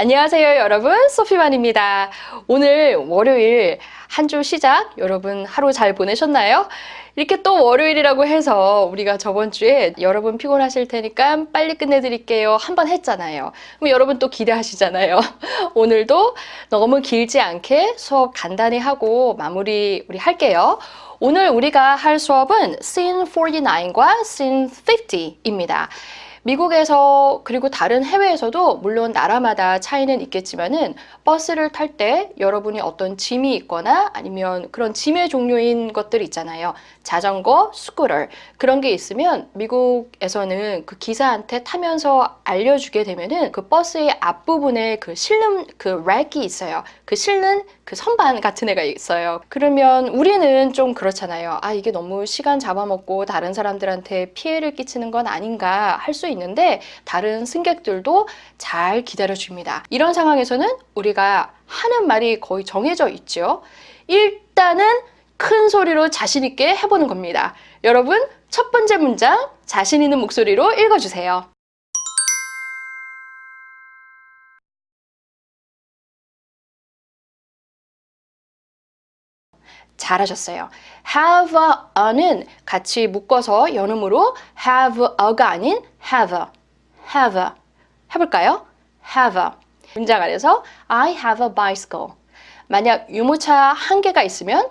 안녕하세요, 여러분. 소피만입니다. 오늘 월요일 한 주 시작, 여러분 하루 잘 보내셨나요? 이렇게 또 월요일이라고 해서 우리가 저번 주에 여러분 피곤하실 테니까 빨리 끝내드릴게요. 한 번 했잖아요. 그럼 여러분 또 기대하시잖아요. 오늘도 너무 길지 않게 수업 간단히 하고 마무리 우리 할게요. 오늘 우리가 할 수업은 Scene 49과 Scene 50입니다. 미국에서 그리고 다른 해외에서도 물론 나라마다 차이는 있겠지만은 버스를 탈 때 여러분이 어떤 짐이 있거나 아니면 그런 짐의 종류인 것들 있잖아요. 자전거, 스쿠터 그런 게 있으면 미국에서는 그 기사한테 타면서 알려주게 되면은 그 버스의 앞부분에 그 실는 그 랙이 있어요. 그 실는 그 선반 같은 애가 있어요. 그러면 우리는 좀 그렇잖아요. 아, 이게 너무 시간 잡아먹고 다른 사람들한테 피해를 끼치는 건 아닌가 할 수 있는 데 다른 승객들도 잘 기다려줍니다. 이런 상황에서는 우리가 하는 말이 거의 정해져 있죠. 일단은 큰 소리로 자신 있게 해보는 겁니다. 여러분, 첫 번째 문장 자신 있는 목소리로 읽어주세요. 잘하셨어요. have a는 같이 묶어서 연음으로 have a가 아닌 have, have. 해볼까요? have. 문장 안에서 I have a bicycle. 만약 유모차 한 개가 있으면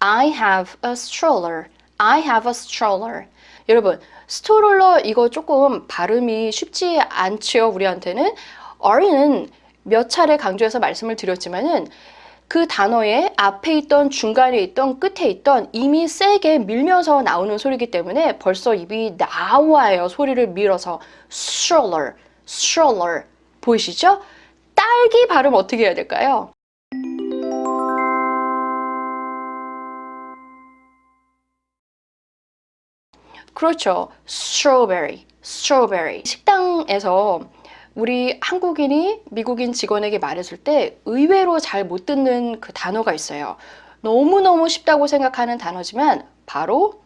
I have a stroller. I have a stroller. 여러분, 스트롤러 이거 조금 발음이 쉽지 않지요, 우리한테는. R는 몇 차례 강조해서 말씀을 드렸지만은 그 단어의 앞에 있던 중간에 있던 끝에 있던 이미 세게 밀면서 나오는 소리이기 때문에 벌써 입이 나와요. 소리를 밀어서 stroller, stroller 보이시죠? 딸기 발음 어떻게 해야 될까요? 그렇죠. strawberry, strawberry. 식당에서 우리 한국인이 미국인 직원에게 말했을 때 의외로 잘 못 듣는 그 단어가 있어요. 너무너무 쉽다고 생각하는 단어지만 바로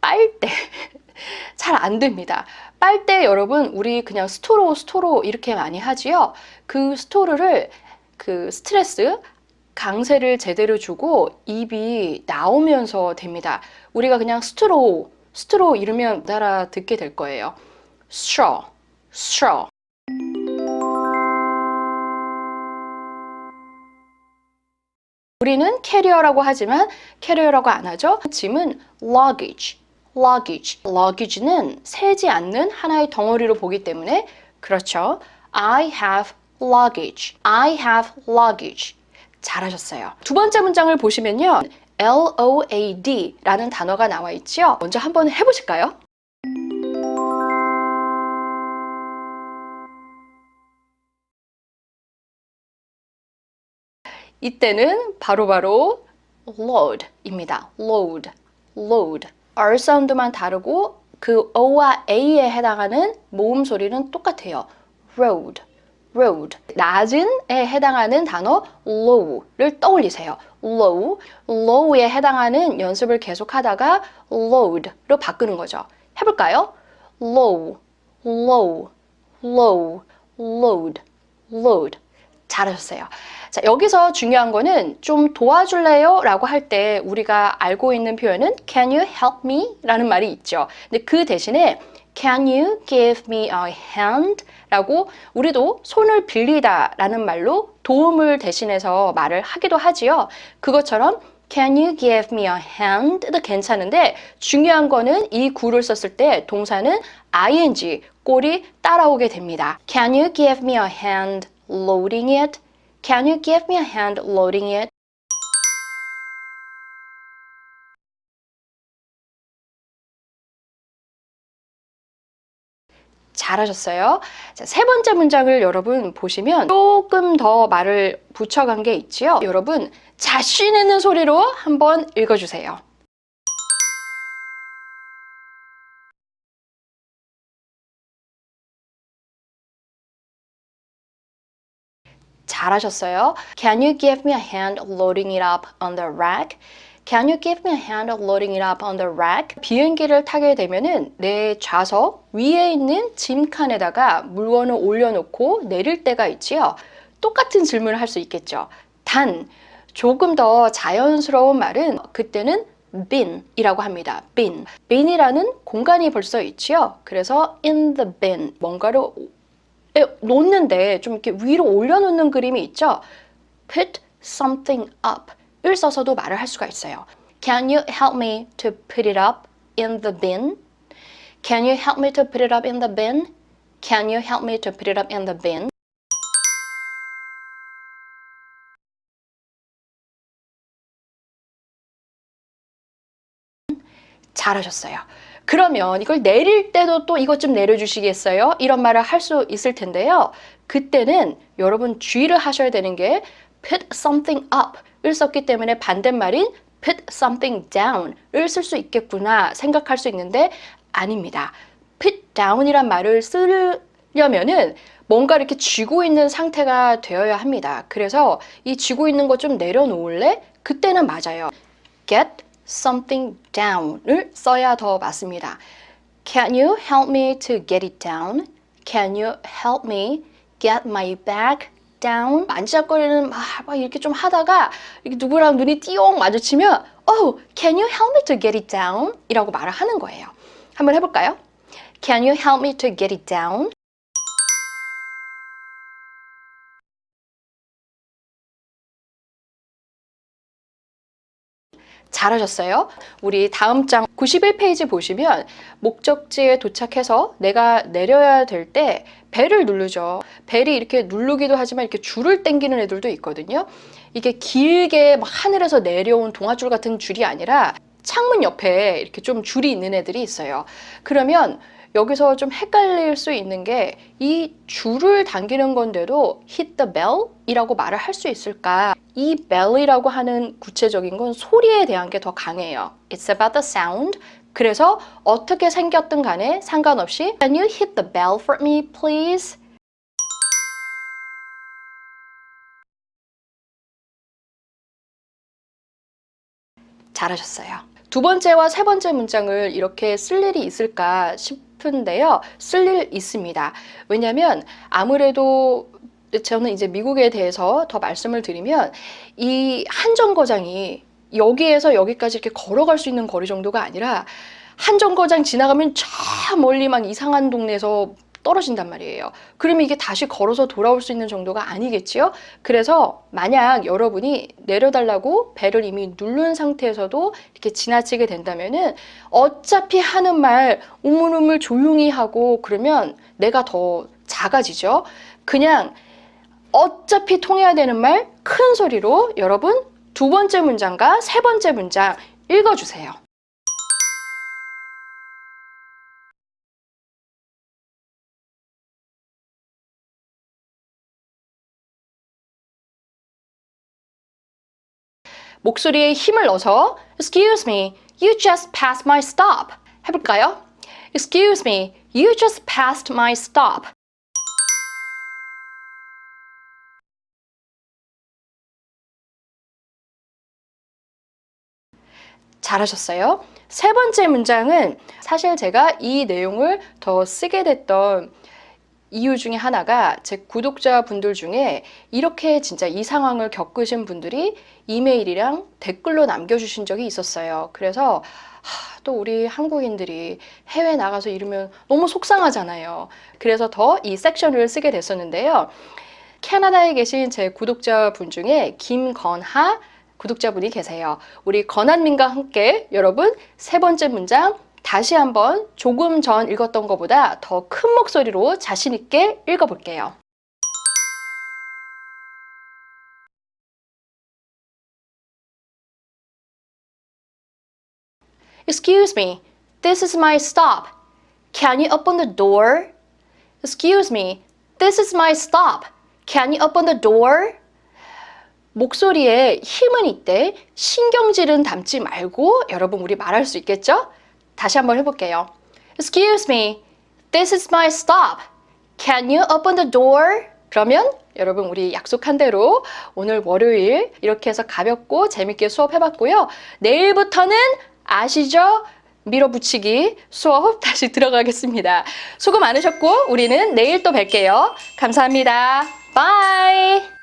빨대. 잘 안 됩니다. 빨대 여러분, 우리 그냥 스토로, 스토로 이렇게 많이 하지요. 그 스토르를 그 스트레스, 강세를 제대로 주고 입이 나오면서 됩니다. 우리가 그냥 스트로, 스트로 이러면 따라 듣게 될 거예요. straw, straw. 우리는 캐리어라고 하지만 캐리어라고 안 하죠. 짐은 luggage, luggage. luggage는 세지 않는 하나의 덩어리로 보기 때문에 그렇죠. I have luggage. I have luggage. 잘하셨어요. 두 번째 문장을 보시면요. LOAD 라는 단어가 나와 있죠. 먼저 한번 해보실까요? 이때는 바로바로 load입니다. load, load. R 사운드만 다르고 그 O와 A에 해당하는 모음 소리는 똑같아요. road, road. 낮은에 해당하는 단어 low를 떠올리세요. low, low에 해당하는 연습을 계속하다가 load로 바꾸는 거죠. 해볼까요? low, low, low, load, load. 잘하셨어요. 자, 여기서 중요한 거는 좀 도와줄래요? 라고 할 때 우리가 알고 있는 표현은 Can you help me? 라는 말이 있죠. 근데 그 대신에 Can you give me a hand? 라고 우리도 손을 빌리다 라는 말로 도움을 대신해서 말을 하기도 하지요. 그것처럼 Can you give me a hand?도 괜찮은데 중요한 거는 이 구를 썼을 때 동사는 ing, 꼴이 따라오게 됩니다. Can you give me a hand loading it? Can you give me a hand loading it? 잘하셨어요. 자, 세 번째 문장을 여러분 보시면 조금 더 말을 붙여간 게 있지요. 여러분 자신 있는 소리로 한번 읽어주세요. 잘하셨어요. Can you give me a hand loading it up on the rack? Can you give me a hand loading it up on the rack? 비행기를 타게 되면은 내 좌석 위에 있는 짐칸에다가 물건을 올려놓고 내릴 때가 있지요. 똑같은 질문을 할 수 있겠죠. 단 조금 더 자연스러운 말은 그때는 bin이라고 합니다. bin. bin이라는 공간이 벌써 있지요. 그래서 in the bin 뭔가를 에 놓는데 좀 이렇게 위로 올려놓는 그림이 있죠. put something up을 써서도 말을 할 수가 있어요. Can you help me to put it up in the bin? Can you help me to put it up in the bin? Can you help me to put it up in the bin? 잘하셨어요. 그러면 이걸 내릴 때도 또 이것 좀 내려주시겠어요? 이런 말을 할 수 있을 텐데요. 그때는 여러분 주의를 하셔야 되는 게 put something up을 썼기 때문에 반대말인 put something down을 쓸 수 있겠구나 생각할 수 있는데 아닙니다. put down이란 말을 쓰려면은 뭔가 이렇게 쥐고 있는 상태가 되어야 합니다. 그래서 이 쥐고 있는 거 좀 내려놓을래? 그때는 맞아요. get something down을 써야 더 맞습니다. Can you help me to get it down? Can you help me get my bag down? 만지작거리는 막, 막 이렇게 좀 하다가 이렇게 누구랑 눈이 띠용 마주치면 Oh, can you help me to get it down? 이라고 말을 하는 거예요. 한번 해볼까요? Can you help me to get it down? 잘하셨어요. 우리 다음 장 91페이지 보시면 목적지에 도착해서 내가 내려야 될 때 벨을 누르죠. 벨이 이렇게 누르기도 하지만 이렇게 줄을 당기는 애들도 있거든요. 이게 길게 막 하늘에서 내려온 동아줄 같은 줄이 아니라 창문 옆에 이렇게 좀 줄이 있는 애들이 있어요. 그러면 여기서 좀 헷갈릴 수 있는 게 이 줄을 당기는 건데도 hit the bell 이라고 말을 할 수 있을까? 이 bell이라고 하는 구체적인 건 소리에 대한 게 더 강해요. It's about the sound. 그래서 어떻게 생겼든 간에 상관없이 Can you hit the bell for me, please? 잘하셨어요. 두 번째와 세 번째 문장을 이렇게 쓸 일이 있을까 싶은데요. 쓸 일 있습니다. 왜냐하면 아무래도 저는 이제 미국에 대해서 더 말씀을 드리면 이 한 정거장이 여기에서 여기까지 이렇게 걸어갈 수 있는 거리 정도가 아니라 한 정거장 지나가면 저 멀리 막 이상한 동네에서 떨어진단 말이에요. 그러면 이게 다시 걸어서 돌아올 수 있는 정도가 아니겠지요? 그래서 만약 여러분이 내려달라고 배를 이미 누른 상태에서도 이렇게 지나치게 된다면은 어차피 하는 말 우물우물 조용히 하고 그러면 내가 더 작아지죠. 그냥 어차피 통해야 되는 말 큰 소리로 여러분 두 번째 문장과 세 번째 문장 읽어주세요. 목소리에 힘을 넣어서 Excuse me, you just passed my stop. 해볼까요? Excuse me, you just passed my stop. 잘하셨어요. 세 번째 문장은 사실 제가 이 내용을 더 쓰게 됐던 이유 중에 하나가 제 구독자분들 중에 이렇게 진짜 이 상황을 겪으신 분들이 이메일이랑 댓글로 남겨주신 적이 있었어요. 그래서 하, 또 우리 한국인들이 해외 나가서 이러면 너무 속상하잖아요. 그래서 더 이 섹션을 쓰게 됐었는데요. 캐나다에 계신 제 구독자분 중에 김건하 구독자분이 계세요. 우리 건한민과 함께 여러분 세 번째 문장 다시 한번 조금 전 읽었던 것보다 더 큰 목소리로 자신 있게 읽어볼게요. Excuse me, this is my stop. Can you open the door? Excuse me, this is my stop. Can you open the door? 목소리에 힘은 있대. 신경질은 담지 말고 여러분 우리 말할 수 있겠죠? 다시 한번 해볼게요. Excuse me, this is my stop. Can you open the door? 그러면 여러분 우리 약속한 대로 오늘 월요일 이렇게 해서 가볍고 재밌게 수업해봤고요. 내일부터는 아시죠? 밀어붙이기 수업 다시 들어가겠습니다. 수고 많으셨고 우리는 내일 또 뵐게요. 감사합니다. 바이!